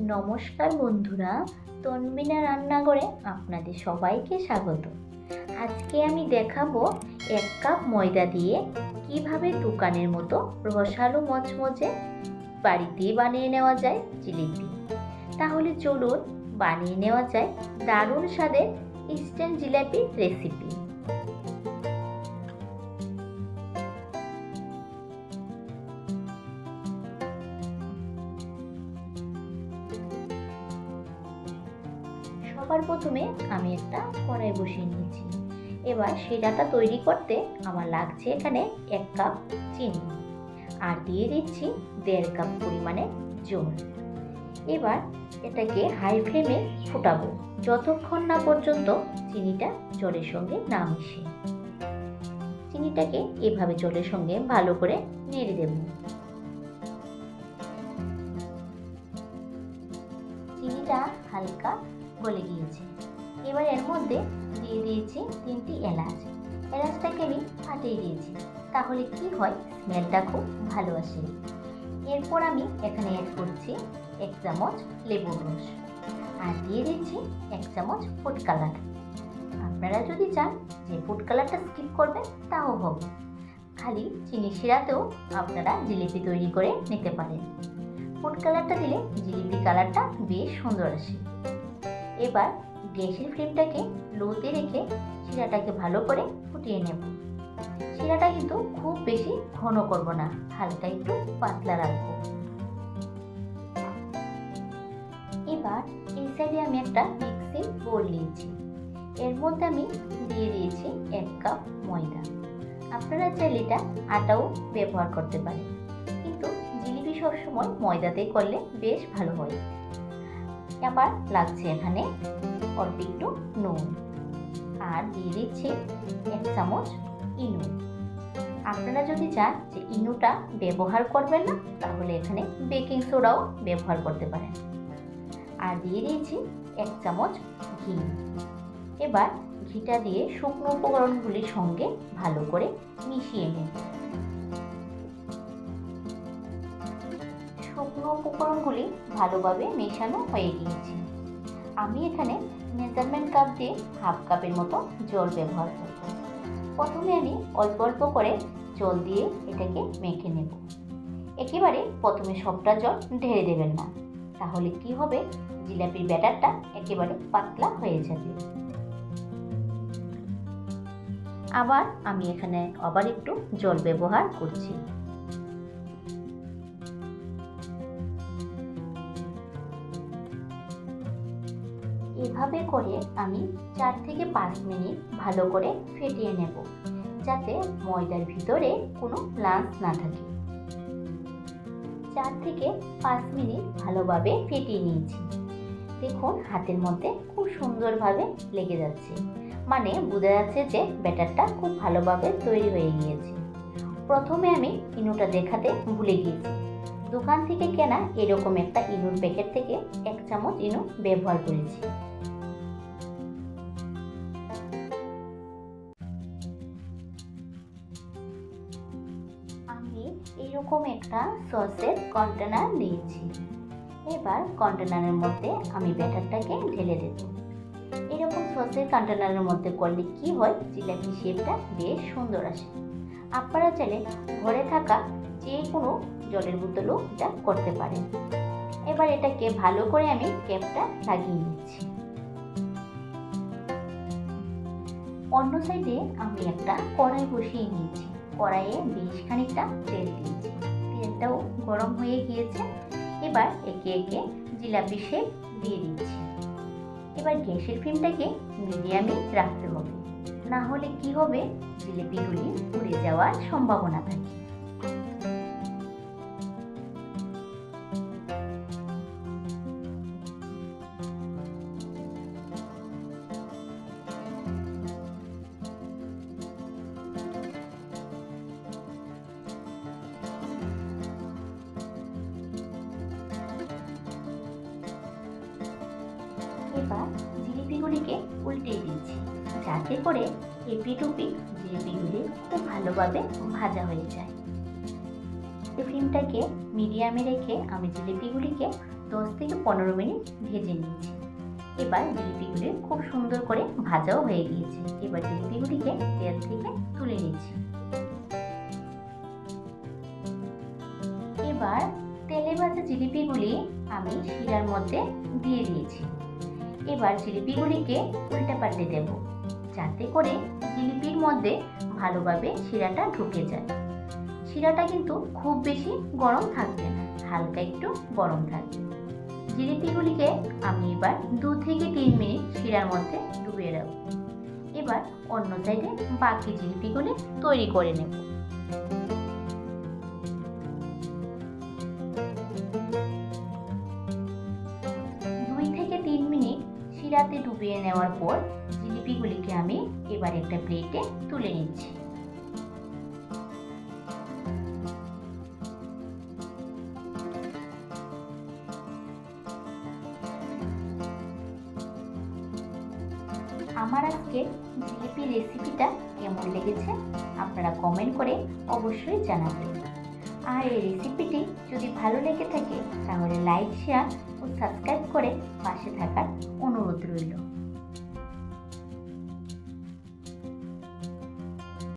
নমস্কার বন্ধুরা, তনবিনা রান্নাঘরে আপনাদের সবাইকে স্বাগত। আজকে আমি দেখাবো এক কাপ ময়দা দিয়ে কীভাবে দোকানের মতো রসালো মচমচে বাড়িতেই বানিয়ে নেওয়া যায় জিলিপি। তাহলে চলুন বানিয়ে নেওয়া যায় দারুণ স্বাদের ইনস্ট্যান্ট জিলাপি রেসিপি। সবার প্রথমে আমি একটা কড়াই বসিয়ে নিয়েছি। এবার শিরাটা তৈরি করতে আমার লাগছে এখানে এক কাপ চিনি আর দিয়ে দিচ্ছি দেড় কাপ পরিমাণে জল। এবার এটাকে হাই ফ্লেমে ফুটাবো। যতক্ষণ না পর্যন্ত চিনিটা জলের সঙ্গে না মিশে। চিনিটাকে এভাবে জলের সঙ্গে ভালো করে নেড়ে দেব। চিনিটা হালকা গলে গিয়েছে। এবার এর মধ্যে দিয়ে দিয়েছি তিনটি এলাচ। এলাচটাকে আমি ফাটিয়ে দিয়েছি। তাহলে কি হয়? স্মেলটা খুব ভালো আসে। এরপর আমি এখানে অ্যাড করছি এক চামচ লেবুর রস। আর দিয়ে দিচ্ছি এক চামচ ফুড কালার আপনারা যদি চান যে ফুড কালারটা স্কিপ করবেন, তাও হবে। খালি চিনি শিরাতেও আপনারা জিলিপি তৈরি করে নিতে পারেন। ফুড কালারটা দিলে জিলিপি কালারটা বেশ সুন্দর আসে। এবার গ্যাসের ফ্লেমটাকে লোতে রেখে শিরাটাকে ভালো করে ফুটিয়ে নেব। শিরাটা কিন্তু খুব বেশি ঘন করব না, হালকা একটু পাতলা রাখব। এবার এই সাইডে আমি একটা মিক্সি বোল নিয়েছি। এর মধ্যে আমি দিয়ে দিয়েছি এক কাপ ময়দা। আপনারা চাইলে এটা আটাও ব্যবহার করতে পারেন। কিন্তু জিলিপি সবসময় ময়দাতে করলে বেশ ভালো হয়। আবার লাগছে এখানে অল্প একটু নুন। আর দিয়ে দিচ্ছি এক চামচ ইনু। আপনারা যদি চান যে ইনুটা ব্যবহার করবেন না, তাহলে এখানে বেকিং সোডাও ব্যবহার করতে পারেন। আর দিয়ে দিয়েছি এক চামচ ঘি। এবার ঘিটা দিয়ে শুকনো উপকরণগুলির সঙ্গে ভালো করে মিশিয়ে নেব শুকনো উপকরণগুলি ভালোভাবে মেশানো হয়ে গিয়েছে। আমি এখানে মেজারমেন্ট কাপ দিয়ে হাফ কাপের মতো জল ব্যবহার করব। প্রথমে আমি অল্প অল্প করে জল দিয়ে এটাকে মেখে নেব। একেবারে প্রথমে সবটা জল ঢেলে দেবেন না, তাহলে কি হবে? জিলাপির ব্যাটারটা একেবারে পাতলা হয়ে যাবে। আবার আমি এখানে আবার একটু জল ব্যবহার করছি। এভাবে করে আমি চার থেকে পাঁচ মিনিট ভালো করে ফেটিয়ে নেব, যাতে ময়দার ভিতরে কোনো লাঞ্চ না থাকে। চার থেকে পাঁচ মিনিট ভালোভাবে ফেটিয়ে নিয়েছি। দেখুন, হাতের মধ্যে খুব সুন্দরভাবে লেগে যাচ্ছে। মানে বোঝা যাচ্ছে যে ব্যাটারটা খুব ভালোভাবে তৈরি হয়ে গিয়েছে। প্রথমে আমি ইনুটা দেখাতে ভুলে গিয়েছি। দোকান থেকে কেনা এরকম একটা ইনুর প্যাকেট থেকে এক চামচ ইনু ব্যবহার করেছি। আমি এরকম একটা সসের কন্টেনার নিয়েছি। এবার কন্টেনারের মধ্যে আমি ব্যাটারটাকে ঢেলে দেব। এরকম সসের কন্টেনারের মধ্যে করলে কি হয়? জিলাপি শেপটা বেশ সুন্দর আসে। আপনারা চাইলে ঘরে থাকা যে কোনো জলের বোতলও এটা করতে পারেন। এবার এটাকে ভালো করে আমি ক্যাপটা লাগিয়ে নিচ্ছি। অন্য সাইডে আমি একটা কড়াই বসিয়ে নিয়েছি। কড়াইয়ে বেশ খানিকটা তেল দিয়েছি। তেলটাও গরম হয়ে গিয়েছে। এবার একে একে জিলাপি শেপ দিয়ে দিচ্ছি। এবার গ্যাসের ফ্লেমটাকে মিডিয়ামে রাখতে হবে। না হলে কি হবে? জিলিপিগুলি পুড়ে যাওয়ার সম্ভাবনা থাকে। এবার জিলিপিগুলিকে উল্টে দিচ্ছি যাতে করে এপিটুপি জিলিপিগুলি খুব ভালোভাবে ভাজা হয়ে যায়। ফ্লেমটাকে মিডিয়ামে রেখে আমি জিলিপিগুলিকে দশ থেকে পনেরো মিনিট ভেজে নিয়েছি। এবার জিলিপিগুলি খুব সুন্দর করে ভাজাও হয়ে গিয়েছে। এবার জিলিপিগুলিকে তেল থেকে তুলে নিচ্ছি এবার তেলে ভাজা জিলিপিগুলি আমি শিরার মধ্যে দিয়ে দিয়েছি। এবার জিলিপিগুলিকে উল্টে পাল্টে দেব। যাতে করে জিলিপির মধ্যে ভালোভাবে শিরাটা ঢুকে যায়। শিরাটা কিন্তু খুব বেশি গরম থাকবে না, হালকা একটু গরম থাকবে। জিলিপিগুলিকে আমি এবার দু থেকে তিন মিনিট শিরার মধ্যে ডুবিয়ে রাখব। এবার অন্য সাইডে বাকি জিলিপিগুলি তৈরি করে নেব। শিরাতে ডুবিয়ে নেওয়ার পর জিলিপিগুলিকে আমি এবার একটা প্লেটে তুলে নিচ্ছি। আমার আজকে জিলিপি রেসিপিটা কেমন লেগেছে আপনারা কমেন্ট করে অবশ্যই জানাবেন। আর এই রেসিপিটি যদি ভালো লেগে থাকে, তাহলে লাইক শেয়ার ও সাবস্ক্রাইব করে পাশে থাকার অনুরোধ রইল।